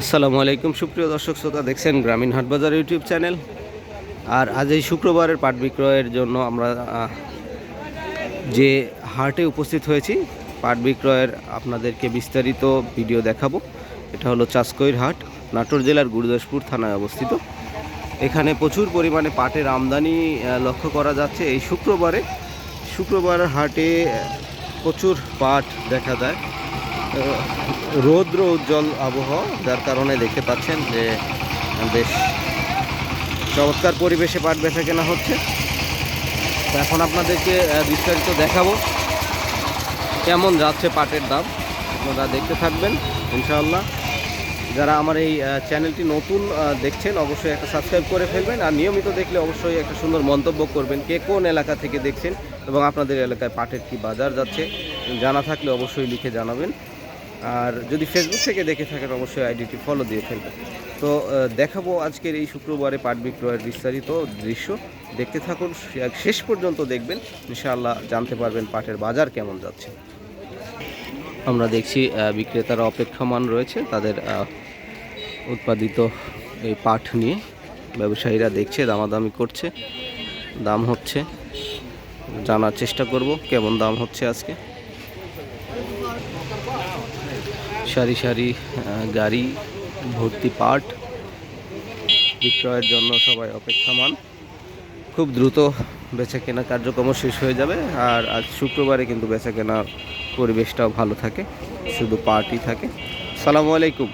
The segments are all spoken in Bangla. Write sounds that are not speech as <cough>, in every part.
আসসালামু আলাইকুম। সুপ্রিয় দর্শক শ্রোতা, দেখছেন গ্রামীণ হাটবাজার ইউটিউব চ্যানেল। আর আজ এই শুক্রবারের পাট বিক্রয়ের জন্য আমরা যে হাটে উপস্থিত হয়েছি, পাট বিক্রয়ের আপনাদেরকে বিস্তারিত ভিডিও দেখাবো। এটা হলো চাষকইর হাট, নাটোর জেলার গুরুদাসপুর থানায় অবস্থিত। এখানে প্রচুর পরিমাণে পাটের আমদানি লক্ষ্য করা যাচ্ছে। এই শুক্রবারে, শুক্রবার হাটে প্রচুর পাট দেখা যায়। রৌদ্র উজ্জ্বল আবহাওয়া যার কারণে দেখতে পাচ্ছেন যে বেশ চমৎকার পরিবেশে পাট বেচা কেনা হচ্ছে। এখন আপনাদেরকে বিস্তারিত দেখাবো কেমন যাচ্ছে পাটের দাম। আপনারা দেখতে থাকবেন, ইনশাআল্লাহ। যারা আমার এই চ্যানেলটি নতুন দেখছেন, অবশ্যই একটা সাবস্ক্রাইব করে ফেলবেন আর নিয়মিত দেখলে অবশ্যই একটা সুন্দর মন্তব্য করবেন কে কোন এলাকা থেকে দেখছেন এবং আপনাদের এলাকায় পাটের কি বাজার যাচ্ছে। জানা থাকলে অবশ্যই লিখে জানাবেন। আর যদি ফেসবুক থেকে দেখে থাকেন, অবশ্যই আইডিটি ফলো দিয়ে ফেলবেন। তো দেখাবো আজকের এই শুক্রবারে পাট বিক্রয়ের বিস্তারিত দৃশ্য। দেখতে থাকুন শেষ পর্যন্ত দেখবেন। ইনশাআল্লাহ জানতে পারবেন পাটের বাজার কেমন যাচ্ছে। আমরা দেখছি বিক্রেতারা অপেক্ষমান রয়েছে। তাদের উৎপাদিত এই পাট নিয়ে ব্যবসায়ীরা দেখছে, দামাদামি করছে। দাম হচ্ছে, জানার চেষ্টা করব, কেমন দাম হচ্ছে আজকে? সারি সারি গাড়ি ভর্তি পাট বিক্রয়ের জন্য সবাই অপেক্ষমান। খুব দ্রুত বেচা কেনা কার্যক্রম শেষ হয়ে যাবে আর আজ শুক্রবারে কিন্তু বেচা কেনার পরিবেশটাও ভালো থাকে শুধু পার্টি থাকে। সালামু আলাইকুম।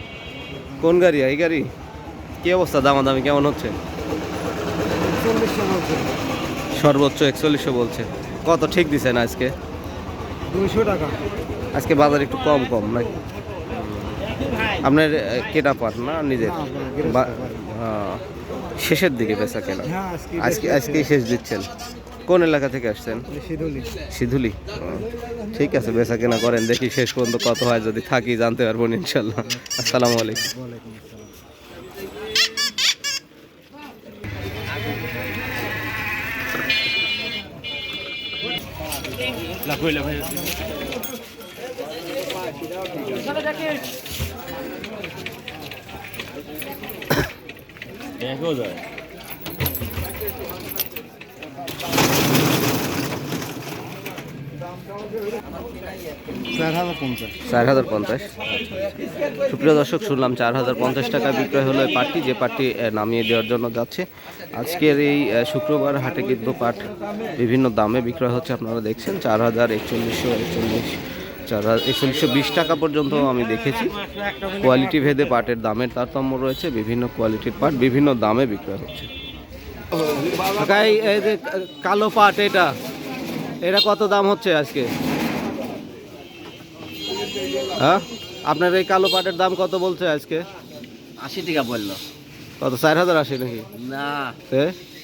কোন গাড়ি? এই গাড়ি? কি অবস্থা? দামাদামি কেমন হচ্ছে? সর্বোচ্চ একচল্লিশশো বলছে। কত ঠিক দিছেন আজকে? দুইশো টাকা। আজকে বাজার একটু কম কম নাকি? আপনার কেনা পাট না নিজের? শেষের দিকে বেচা কেনা? হ্যাঁ আজকে আজকে আজকেই শেষ দিচ্ছেন? কোন এলাকা থেকে আসছেন? সিধুলি। সিধুলি। ঠিক আছে বেচা কেনা করেন। দেখি শেষ পর্যন্ত কত হয় যদি থাকি জানতে পারব ইনশাল্লাহ। আসসালামু আলাইকুম। ওয়ালাইকুম হাজার পঞ্চাশ চার হাজার পঞ্চাশ সুপ্রিয় দর্শক, শুনলাম চার হাজার পঞ্চাশ টাকা বিক্রয় হলো পাটটি, যে পাটটি নামিয়ে দেওয়ার জন্য যাচ্ছে। আজকের এই শুক্রবার হাটে কিন্তু পাট বিভিন্ন দামে বিক্রয় হচ্ছে, আপনারা দেখছেন। চার হাজার একচল্লিশশো একচল্লিশ। চার একচল্লিশশো বিশ টাকা পর্যন্ত আমি দেখেছি। কোয়ালিটি ভেদে পাটের দামের তারতম্য রয়েছে বিভিন্ন কোয়ালিটির পাট বিভিন্ন দামে বিক্রয় হচ্ছে। এই এই যে কালো পাট এটা এটা কত দাম হচ্ছে আজকে? হ্যাঁ? আপনার এই কালো পাটের দাম কত বলছে আজকে? আশি টাকা বলল। কত চার হাজার আশি নাকি? না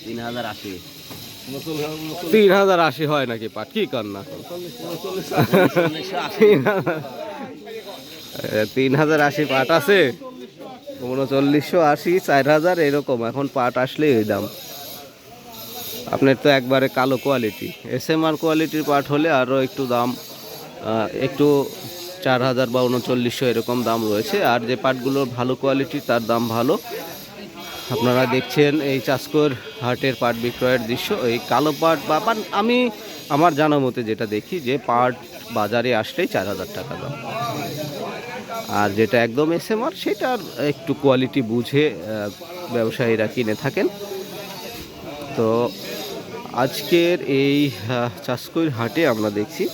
তিন হাজার আশি। তিন হাজার আশি হয় নাকি পাট? কি কর না? তিন হাজার। আশি পাট আছে। উনচল্লিশশো আশি, চার হাজার, এরকম। এখন পাট আসলে এই দাম। আপনার তো একবারে কালো কোয়ালিটি এস এম আর কোয়ালিটির পাট হলে আরও একটু দাম একটু চার হাজার বা উনচল্লিশশো এরকম দাম রয়েছে। আর যে পাটগুলোর ভালো কোয়ালিটি তার দাম ভালো। আপনারা দেখছেন এই চাষকর হাটের পাট বিক্রয়ের দৃশ্য এই কালো পাট বা আমি আমার জানা মতে যেটা দেখি যে পাট বাজারে আসলেই চার হাজার টাকা দাম। আর যেটা একদম এসএমআর সেটার একটু কোয়ালিটি বুঝে ব্যবসায়ীরা কিনে থাকেন। তো আজকের এই আহ, চাষকইর হাটে আমরা দেখছি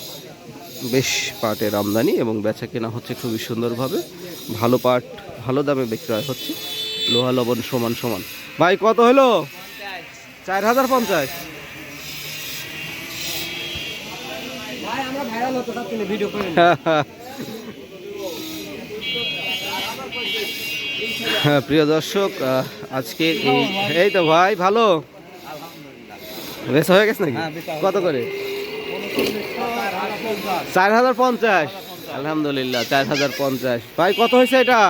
বেশ পাটের আমদানি এবং বেচা কেনা হচ্ছে খুবই সুন্দরভাবে। ভালো পাট ভালো দামে বিক্রয় হচ্ছে। লোহা লবণ সমান সমান। ভাই কত হলো? চার হাজার পঞ্চাশ। <laughs> হ্যাঁ প্রিয় দর্শক আজকে এই এই তো ভাই ভালো? বেশ হয়ে গেছে নাকি? কত করে? চার হাজার পঞ্চাশ। আলহামদুলিল্লাহ চার হাজার পঞ্চাশ। ভাই কত হয়েছে এটা?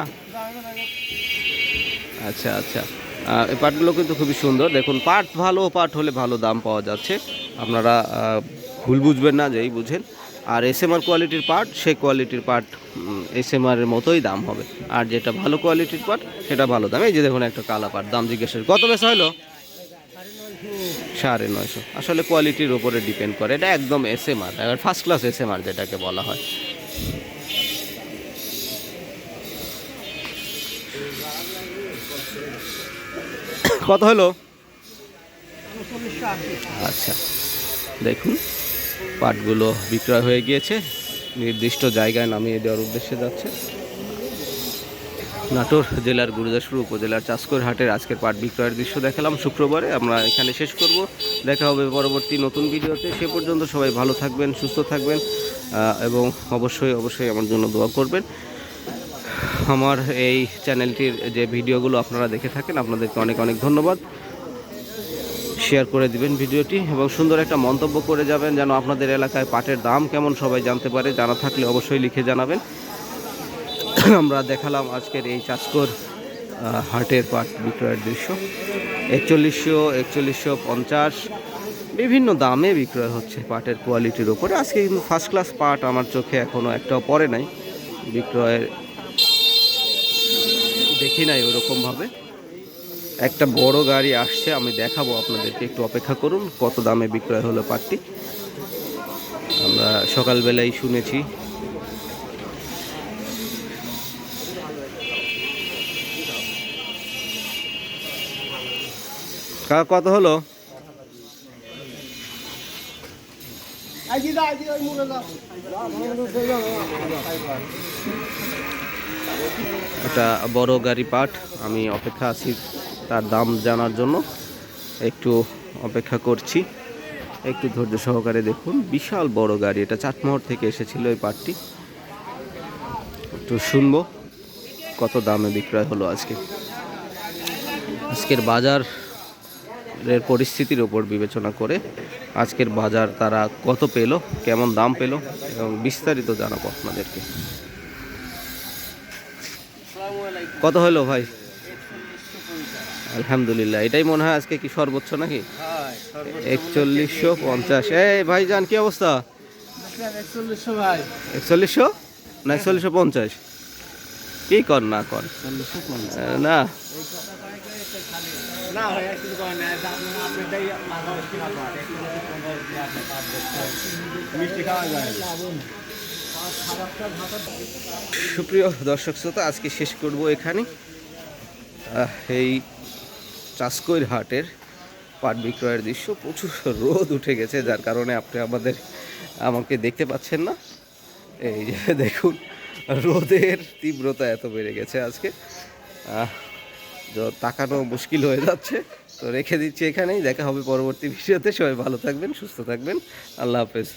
আচ্ছা আচ্ছা। এই পাটগুলো কিন্তু খুবই সুন্দর। দেখুন, পাট ভালো, পাট হলে ভালো দাম পাওয়া যাচ্ছে। আপনারা ভুল বুঝবেন না, যেই বুঝেন। আর এস এম আর কোয়ালিটির পার্ট সেই কোয়ালিটির পার্ট এস এম আর এর মতোই দাম হবে। আর যেটা ভালো কোয়ালিটির পার্ট সেটা ভালো দাম। এই যে দেখুন, একটা কালা পার্ট দাম জিজ্ঞেস। কত বেশি হলো? সাড়ে নয়শো। আসলে কোয়ালিটির উপরে ডিপেন্ড করে। এটা একদম S M R first class S M R যেটাকে বলা হয়। কত হলো? আচ্ছা দেখুন, পাটগুলো বিক্রয় হয়ে গিয়েছে, নির্দিষ্ট জায়গায় নামিয়ে দেওয়ার উদ্দেশ্যে যাচ্ছে। নাটোর জেলার গুরুদাসপুর উপজেলার চাষকর হাটের আজকের পাট বিক্রয়ের দৃশ্য দেখালাম। শুক্রবারে আমরা এখানে শেষ করব। দেখা হবে পরবর্তী নতুন ভিডিওতে। সে পর্যন্ত সবাই ভালো থাকবেন, সুস্থ থাকবেন এবং অবশ্যই অবশ্যই আমার জন্য দোয়া করবেন। আমার এই চ্যানেলটির যে ভিডিওগুলো আপনারা দেখে থাকেন, আপনাদেরকে অনেক অনেক ধন্যবাদ। শেয়ার করে দিবেন ভিডিওটি এবং সুন্দর একটা মন্তব্য করে যাবেন যেন আপনাদের এলাকায় পাটের দাম কেমন সবাই জানতে পারে। জানা থাকলে অবশ্যই লিখে জানাবেন। আমরা দেখালাম আজকের এই চাষকর হাটের পাট বিক্রয়ের দৃশ্য। একচল্লিশশো একচল্লিশশো পঞ্চাশ, বিভিন্ন দামে বিক্রয় হচ্ছে পাটের কোয়ালিটির ওপরে আজকে কিন্তু ফার্স্ট ক্লাস পাট আমার চোখে এখনও একটাও পড়ে নাই। বিক্রয়ের দেখি নাই ওরকমভাবে। একটা বড় গাড়ি আসছে আমি দেখাবো আপনাদেরকে একটু অপেক্ষা করুন কত দামে বিক্রয় হলো পাটটি। আমরা সকালবেলায় শুনেছি। কাকা কত হলো? এটা বড় গাড়ি পাট আমি অপেক্ষা আছি তার দাম জানার জন্য। একটু অপেক্ষা করছি। একটু ধৈর্য সহকারে দেখুন। বিশাল বড় গাড়ি। এটা চাটমোহর থেকে এসেছিল এই পাটটি একটু শুনব কত দামে বিক্রয় হলো আজকে। আজকের বাজার এর পরিস্থিতির ওপর বিবেচনা করে আজকের বাজার তারা কত পেল, কেমন দাম পেল, এবং বিস্তারিত জানাব আপনাদেরকে। কত হলো ভাই? আলহামদুলিল্লাহ এটাই মনে হয় আজকে কি সর্বোচ্চ নাকি? একচল্লিশশো পঞ্চাশ। এই ভাই যান কি অবস্থা? একচল্লিশশো না একচল্লিশশো পঞ্চাশ। কি কর না কর। না। মিষ্টি খাওয়া যায়। সুপ্রিয় দর্শক শ্রোতা, আজকে শেষ করব এখানে। এই চাষকৈর হাটের পাট বিক্রয়ের দৃশ্য। প্রচুর রোদ উঠে গেছে, যার কারণে আপনি আমাদের, আমাকে দেখতে পাচ্ছেন না। এই যে দেখুন, রোদের তীব্রতা এত বেড়ে গেছে আজকে। তাকানো মুশকিল হয়ে যাচ্ছে। তো রেখে দিচ্ছি এখানেই। দেখা হবে পরবর্তী ভিডিওতে। সবাই ভালো থাকবেন, সুস্থ থাকবেন। আল্লাহ হাফেজ।